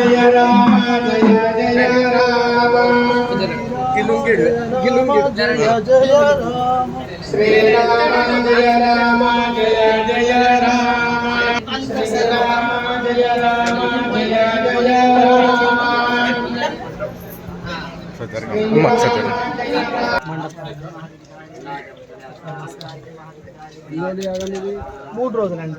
జయ రామ జయ జయ రామ. శ్రీరామ జయ రామ జయ జయ రామ. మూడు రోజులండి.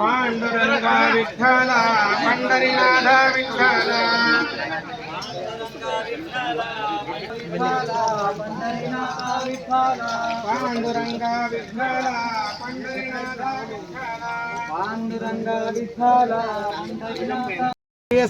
पांडुरंगा विठला पंडरीनाथ विठला सिद्धिस्तु सत्या पांडुरंग विठ्ठल।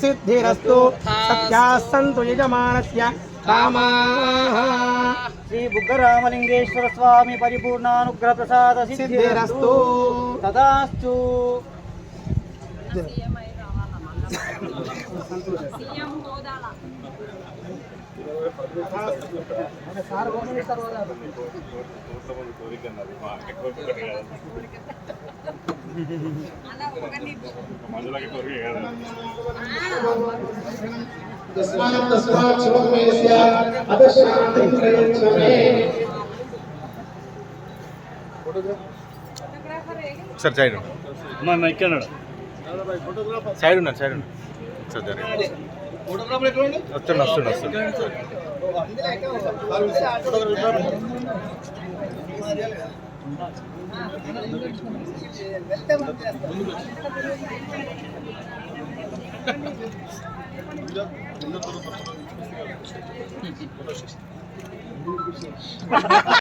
सिद्धिरस्तु सत्याः सन्तु यजमानस्य బుగ్గరామలింగేశ్వర స్వామి పరిపూర్ణానుగ్రహ ప్రసాద సిద్ధిరస్తు. తదాస్తు. తస్మాత్ తస్మాత్ శుభమేస్య అదశాంతిం ప్రయచ్చమే సార్ సైడ్ సైడ్ ఉన్నారు. సైడ్ ఉన్నారు. సార్ జరిగింది Hocam millet onun da gitmesi lazım. Ona şaşırdım.